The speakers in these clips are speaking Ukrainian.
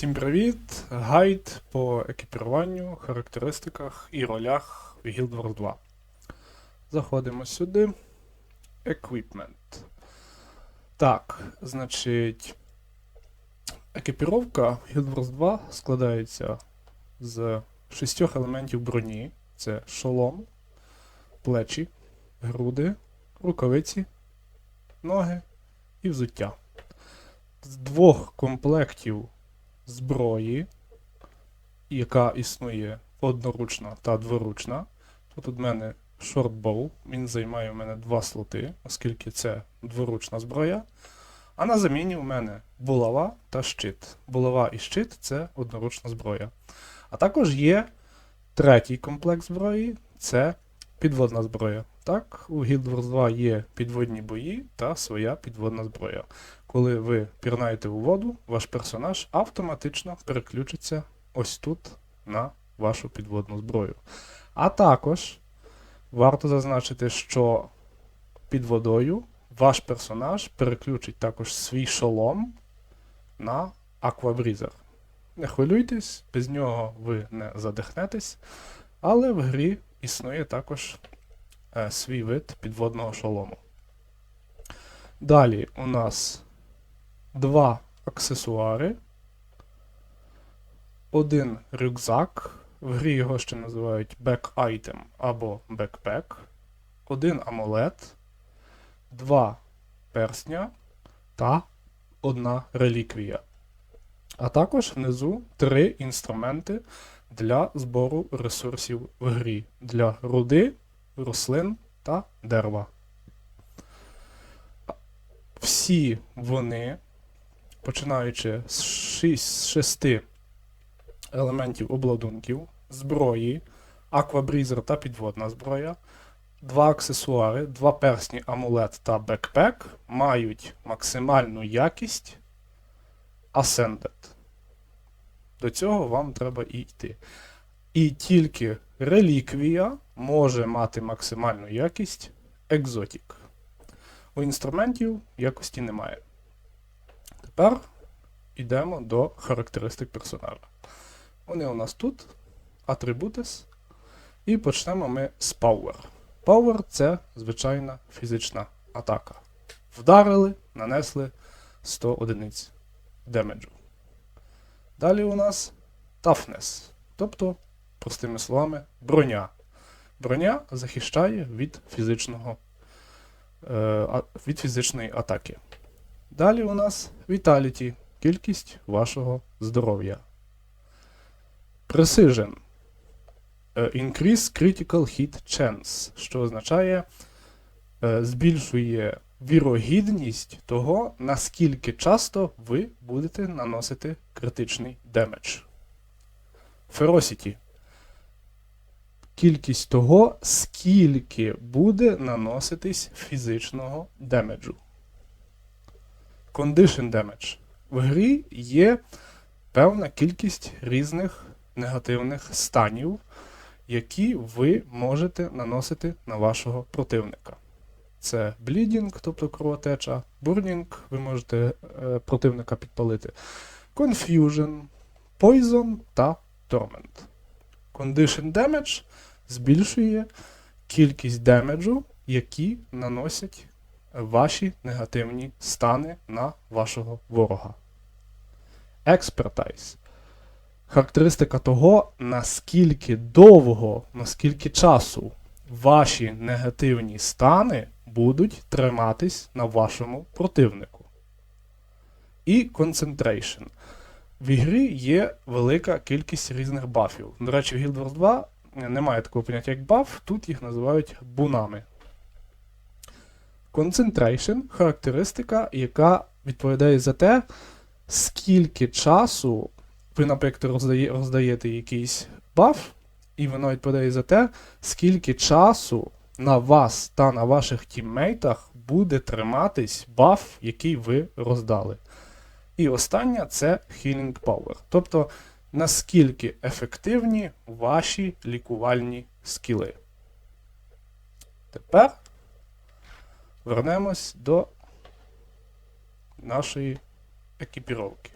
Всім привіт! Гайд по екіпіруванню, характеристиках і ролях в Guild Wars 2. Заходимо сюди. Equipment. Так, значить, екіпіровка Guild Wars 2 складається з шістьох елементів броні: це шолом, плечі, груди, рукавиці, ноги і взуття. З двох комплектів зброї, яка існує одноручна та дворучна. Тут у мене шортбоу, він займає у мене два слоти, оскільки це дворучна зброя. А на заміні у мене булава та щит. Булава і щит це одноручна зброя. А також є третій комплект зброї це підводна зброя. Так, у Guild Wars 2 є підводні бої та своя підводна зброя. Коли ви пірнаєте у воду, ваш персонаж автоматично переключиться ось тут на вашу підводну зброю. А також варто зазначити, що під водою ваш персонаж переключить також свій шолом на аквабрізер. Не хвилюйтесь, без нього ви не задихнетесь, але в грі існує також е, свій вид підводного шолому. Далі у нас два аксесуари, один рюкзак, в грі його ще називають back item або backpack, один амулет, два персня та одна реліквія. А також внизу три інструменти для збору ресурсів в грі для руди, рослин та дерева. Всі вони починаючи з 6, 6 елементів обладунків, зброї, аквабрізер та підводна зброя, два аксесуари, два персні амулет та бекпек мають максимальну якість Ascended. До цього вам треба і йти. І тільки реліквія може мати максимальну якість екзотік. У інструментів якості немає. Тепер йдемо до характеристик персонажа. Вони у нас тут, атрибутис. І почнемо ми з Power. Power це звичайна фізична атака. Вдарили, нанесли 100 одиниць демеджу. Далі у нас Toughness, тобто, простими словами, броня. Броня захищає від фізичного, е, від фізичної атаки. Далі у нас Vitality, кількість вашого здоров'я. Precision. Е, increase Critical Hit Chance, що означає е, збільшує вірогідність того, наскільки часто ви будете наносити критичний демедж. Ferocity. Кількість того, скільки буде наноситись фізичного демеджу. Condition Damage. В грі є певна кількість різних негативних станів, які ви можете наносити на вашого противника. Це bleeding, тобто кровотеча, burning, ви можете е, противника підпалити, confusion, poison та torment. Condition Damage збільшує кількість демеджу, які наносять ваші негативні стани на вашого ворога. Expertise. Характеристика того, наскільки довго, наскільки часу ваші негативні стани будуть триматись на вашому противнику. І Concentration. В ігрі є велика кількість різних бафів. До речі, в Guild Wars 2 немає такого поняття, як баф, тут їх називають бунами. Concentration характеристика, яка відповідає за те, скільки часу ви, наприклад, роздає, роздаєте якийсь баф, і воно відповідає за те, скільки часу на вас та на ваших тіммейтах буде триматись баф, який ви роздали. І остання це Healing Power. Тобто, наскільки ефективні ваші лікувальні скіли. Тепер вернемось до нашої екіпіровки.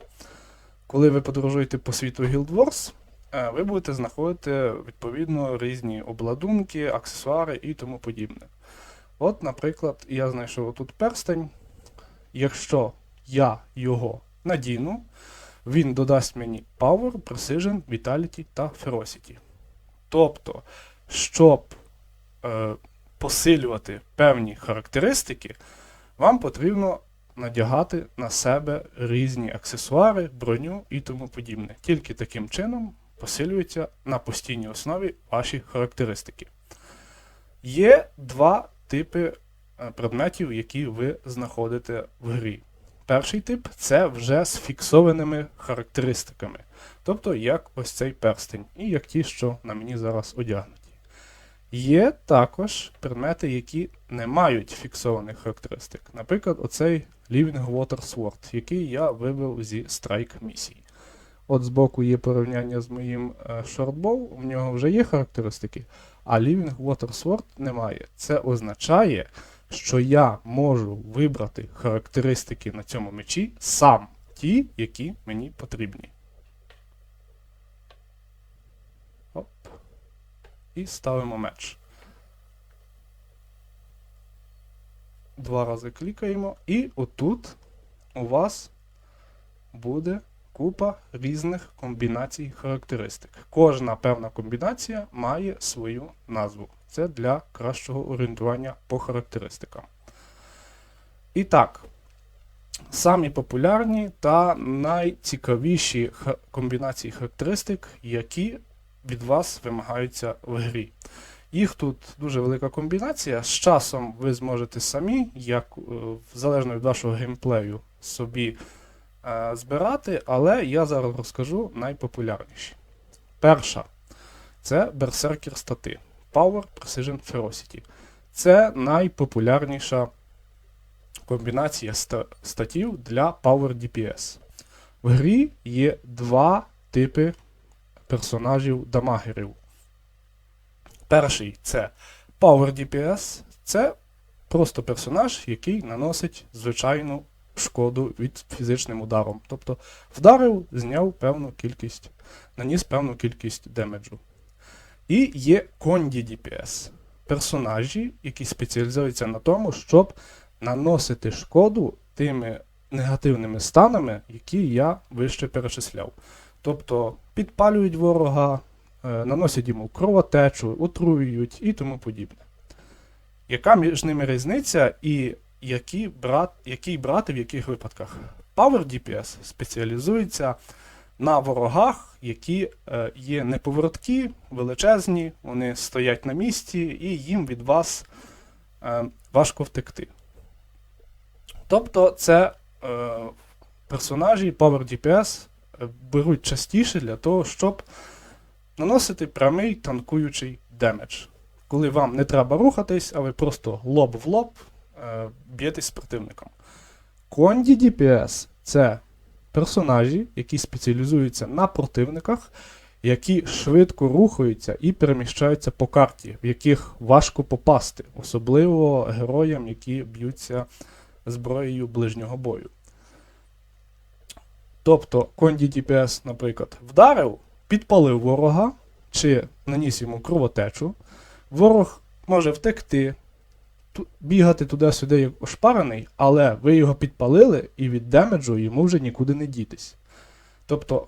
коли ви подорожуєте по світу Guild Wars, е, ви будете знаходити відповідно різні обладунки, аксесуари і тому подібне. От, наприклад, я знайшов тут перстень. Якщо я його надіну, він додасть мені Power, Precision, Vitality та Ferocity. Тобто, щоб е, посилювати певні характеристики, вам потрібно надягати на себе різні аксесуари, броню і тому подібне. Тільки таким чином посилюються на постійній основі ваші характеристики. Є два типи е, предметів, які ви знаходите в грі. Перший тип це вже з фіксованими характеристиками. Тобто, як ось цей перстень, і як ті, що на мені зараз одягнуті. Є також предмети, які не мають фіксованих характеристик. Наприклад, оцей Living Water Sword, який я вибив зі страйк місії. От збоку є порівняння з моїм е, у нього вже є характеристики, а Living Water Sword немає. Це означає, що я можу вибрати характеристики на цьому мечі сам ті, які мені потрібні. Оп. І ставимо меч. Два рази клікаємо, і отут у вас буде купа різних комбінацій характеристик. Кожна певна комбінація має свою назву. Це для кращого орієнтування по характеристикам. І так, самі популярні та найцікавіші комбінації характеристик, які від вас вимагаються в грі. Їх тут дуже велика комбінація. З часом ви зможете самі, як е, залежно від вашого геймплею, собі е, збирати, але я зараз розкажу найпопулярніші. Перша це Berserker стати. Power Precision Ferocity. Це найпопулярніша комбінація статів для Power DPS. В грі є два типи персонажів дамагерів. Перший це Power DPS. Це просто персонаж, який наносить звичайну шкоду від фізичним ударом. Тобто вдарив, зняв певну кількість, наніс певну кількість демеджу. І є Конді DPS. Персонажі, які спеціалізуються на тому, щоб наносити шкоду тими негативними станами, які я вище перечисляв. Тобто підпалюють ворога, е, наносять йому кровотечу, отруюють і тому подібне. Яка між ними різниця і які брат, який брати в яких випадках? Power DPS спеціалізується на ворогах, які е, є неповороткі, величезні, вони стоять на місці, і їм від вас е, важко втекти. Тобто це персонажі Power DPS беруть частіше для того, щоб наносити прямий танкуючий демедж. Коли вам не треба рухатись, а ви просто лоб в лоб е, б'єтесь з противником. Конді DPS це персонажі, які спеціалізуються на противниках, які швидко рухаються і переміщаються по карті, в яких важко попасти, особливо героям, які б'ються зброєю ближнього бою. Тобто, Конді DPS, наприклад, вдарив, підпалив ворога чи наніс йому кровотечу, ворог може втекти, бігати туди-сюди як ошпарений, але ви його підпалили і від демеджу йому вже нікуди не дітись. Тобто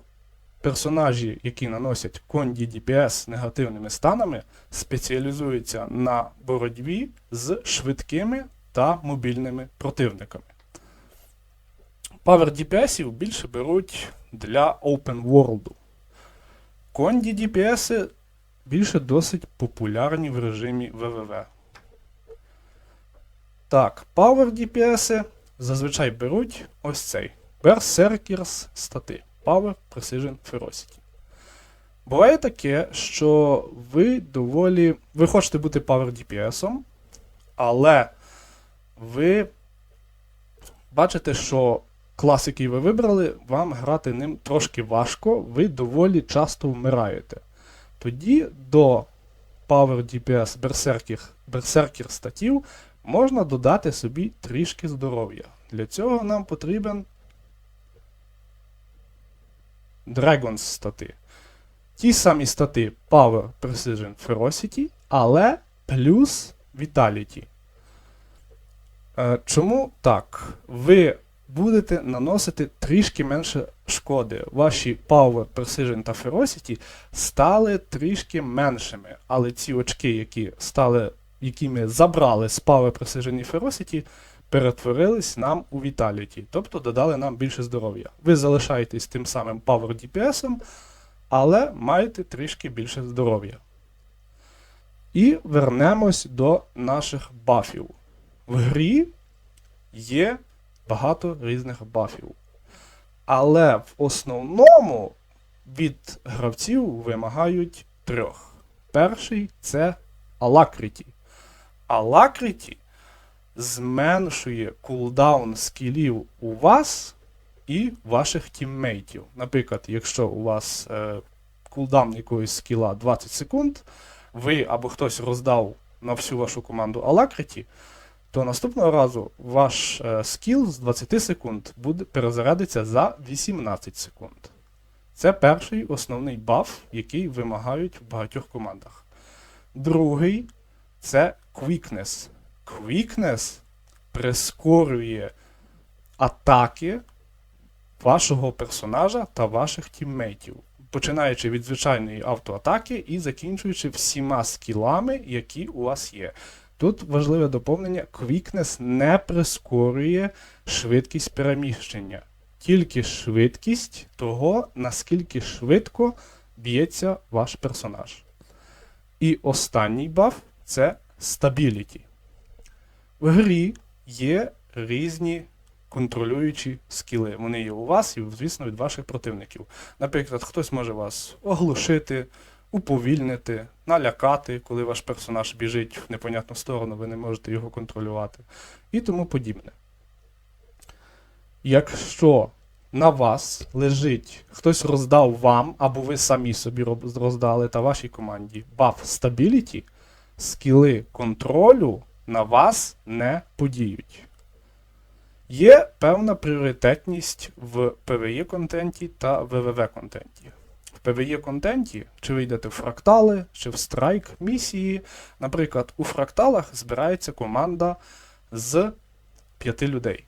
персонажі, які наносять конді DPS негативними станами, спеціалізуються на боротьбі з швидкими та мобільними противниками. Power DPS більше беруть для Open World. Конді DPS більше досить популярні в режимі ВВВ. Так, Power DPS зазвичай беруть ось цей Berserkers стати. Power Precision Ferocity. Буває таке, що ви доволі. Ви хочете бути Power DPS, але ви бачите, що клас, який ви вибрали, вам грати ним трошки важко, ви доволі часто вмираєте. Тоді до Power DPS Berserker, Berserker статів можна додати собі трішки здоров'я. Для цього нам потрібен Dragons стати. Ті самі стати Power, Precision, Ferocity, але плюс Vitality. Е, Чому так? Ви будете наносити трішки менше шкоди. Ваші Power, Precision та Ferocity стали трішки меншими. Але ці очки, які стали, які ми забрали з Power, Precision і Ferocity, перетворились нам у Vitality, тобто додали нам більше здоров'я. Ви залишаєтесь тим самим Power DPS, але маєте трішки більше здоров'я. І вернемось до наших бафів. В грі є багато різних бафів. Але в основному від гравців вимагають трьох. Перший це Alacrity. Alacrity зменшує кулдаун скілів у вас і ваших тіммейтів. Наприклад, якщо у вас е, кулдаун якогось скіла 20 секунд, ви або хтось роздав на всю вашу команду Alacrity, то наступного разу ваш е, скіл з 20 секунд буде перезарядиться за 18 секунд. Це перший основний баф, який вимагають в багатьох командах. Другий це Quickness. Quickness прискорює атаки вашого персонажа та ваших тіммейтів, починаючи від звичайної автоатаки і закінчуючи всіма скілами, які у вас є. Тут важливе доповнення: Quickness не прискорює швидкість переміщення, тільки швидкість того, наскільки швидко б'ється ваш персонаж. І останній баф це Stability. В грі є різні контролюючі скіли. Вони є у вас і, звісно, від ваших противників. Наприклад, хтось може вас оглушити, уповільнити, налякати, коли ваш персонаж біжить в непонятну сторону, ви не можете його контролювати. І тому подібне. Якщо на вас лежить, хтось роздав вам, або ви самі собі роздали та вашій команді баф Stability, скіли контролю на вас не подіють. Є певна пріоритетність в PvE контенті та VVV контенті. PvE контенті, чи ви йдете в фрактали, чи в страйк місії. Наприклад, у фракталах збирається команда з 5 людей.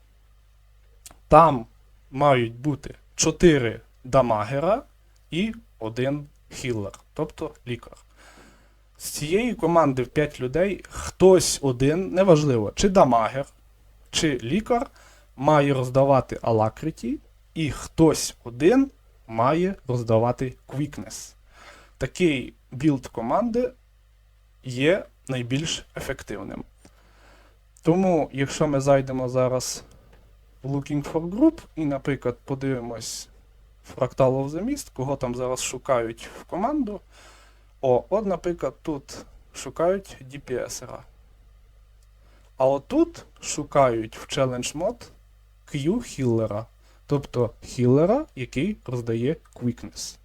Там мають бути 4 дамагера і 1 хіллер, тобто лікар. З цієї команди в 5 людей хтось один, неважливо, чи дамагер, чи лікар, має роздавати алакриті, і хтось один має роздавати Quickness. Такий білд команди є найбільш ефективним. Тому, якщо ми зайдемо зараз в Looking for Group і, наприклад, подивимось Fractal of the Mist, кого там зараз шукають в команду. О, от, наприклад, тут шукають DPS-ера. А отут шукають в Challenge Mod Q-хіллера, тобто хіллера, який роздає Quickness.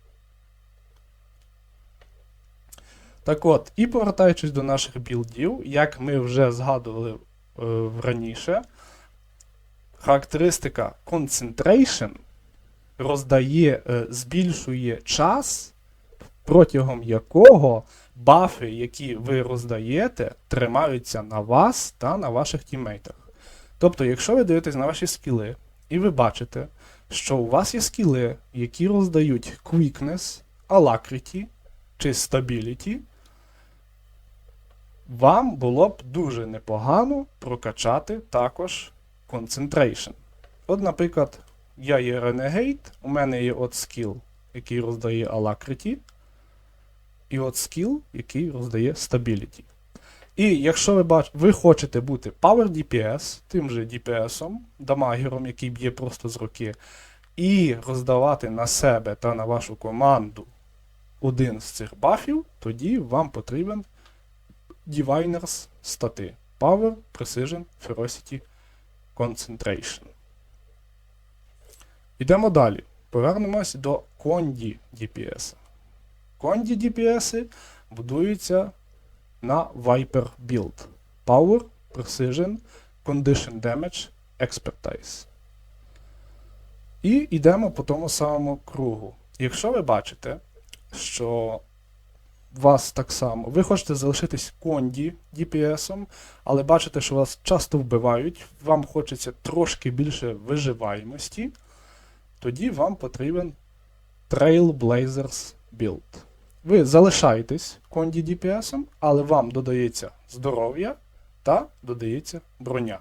Так от, і повертаючись до наших білдів, як ми вже згадували е, раніше, характеристика Concentration роздає, е, збільшує час, протягом якого бафи, які ви роздаєте, тримаються на вас та на ваших тіммейтах. Тобто, якщо ви дивитесь на ваші скіли, і ви бачите, що у вас є скіли, які роздають Quickness, Alacrity чи Stability, вам було б дуже непогано прокачати також Concentration. От, наприклад, я є Renegade, у мене є от скіл, який роздає Alacrity, і от скіл, який роздає Stability. І якщо ви бач... ви хочете бути Power DPS, тим же DPS, дамагером, який б'є просто з руки, і роздавати на себе та на вашу команду один з цих бафів, тоді вам потрібен Diviners стати. Power, Precision, Ferocity, Concentration. Ідемо далі. Повернемось до Condy DPS. Condy DPS будуються на Viper Build. Power, Precision, Condition Damage, Expertise. І йдемо по тому самому кругу. якщо ви бачите, що вас так само, ви хочете залишитись конді DPS, але бачите, що вас часто вбивають, вам хочеться трошки більше виживаємості, тоді вам потрібен Trailblazers Build. Ви залишаєтесь конді DPS, але вам додається здоров'я та додається броня.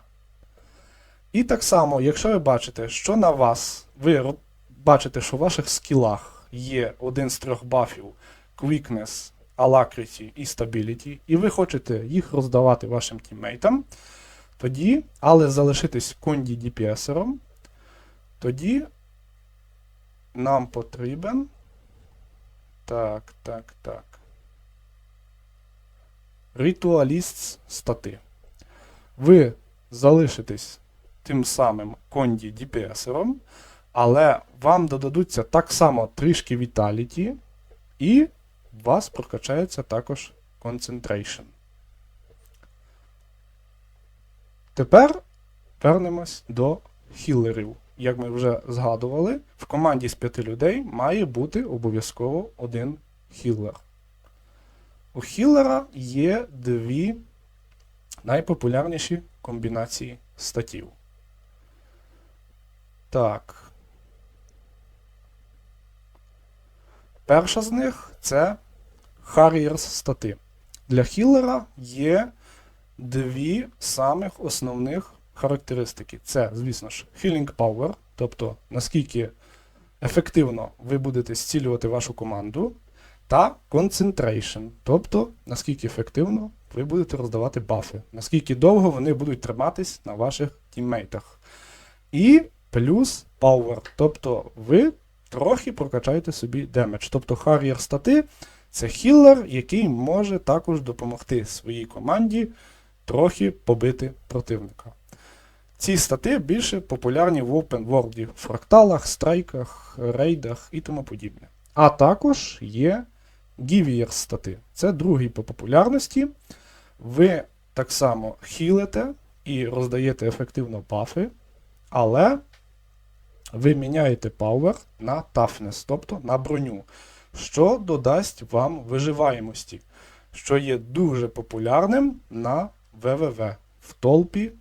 І так само, якщо ви бачите, що на вас, ви бачите, що в ваших скілах є один з трьох бафів Quickness, Alacrity і Stability, і ви хочете їх роздавати вашим тіммейтам, тоді, але залишитись конді DPS-ером, тоді нам потрібен. Так, так, так. Ritualists стати. Ви залишитесь тим самим конді DPS-ером, але вам додадуться так само трішки Vitality, і у вас прокачається також Concentration. Тепер вернемось до хілерів. Як ми вже згадували, в команді з п'яти людей має бути обов'язково один хілер. У хілера є дві найпопулярніші комбінації статів. Так. Перша з них це Harriers стати. Для хілера є дві самих основних характеристики. Це, звісно ж, Healing Power, тобто наскільки ефективно ви будете зцілювати вашу команду, та Concentration, тобто наскільки ефективно ви будете роздавати бафи, наскільки довго вони будуть триматись на ваших тіммейтах. І плюс Power, тобто ви трохи прокачаєте собі демедж. Тобто Harrier стати це хіллер, який може також допомогти своїй команді трохи побити противника. Ці стати більше популярні в Open World, фракталах, страйках, рейдах і тому подібне. А також є Givier стати. Це другий по популярності. Ви так само хілите і роздаєте ефективно бафи, але ви міняєте Power на Toughness, тобто на броню, що додасть вам виживаємості, що є дуже популярним на ВВВ в толпі,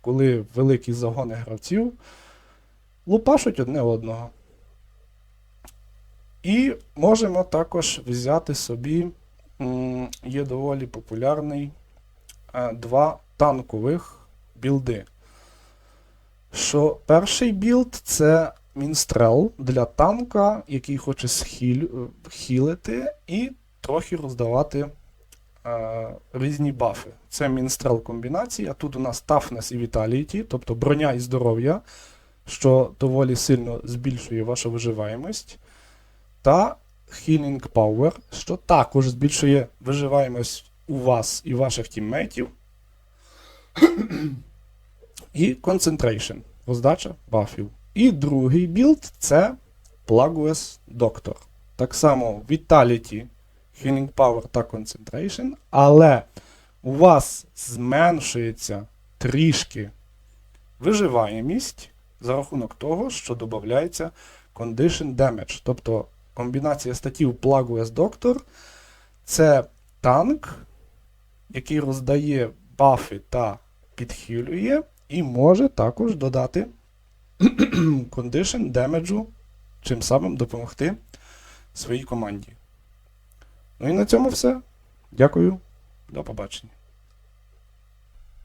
коли великі загони гравців лупашуть одне одного. І можемо також взяти собі, є доволі популярний е, два танкових білди. Що перший білд це мінстрел для танка, який хоче схиль, е, хілити і трохи роздавати е, різні бафи. Це мінстрел комбінація. Тут у нас Toughness і Vitality, тобто броня і здоров'я, що доволі сильно збільшує вашу виживаємость. Та Healing Power, що також збільшує виживаємость у вас і ваших тіммейтів. І Concentration, роздача бафів. І другий білд це Plagueous Doctor. Так само Vitality, Healing Power та Concentration, але у вас зменшується трішки виживаємість за рахунок того, що додається Condition Damage. Тобто комбінація статів Plagueous Doctor це танк, який роздає бафи та підхилює, і може також додати Condition демеджу, чим самим допомогти своїй команді. Ну і на цьому все. Дякую. До побачення.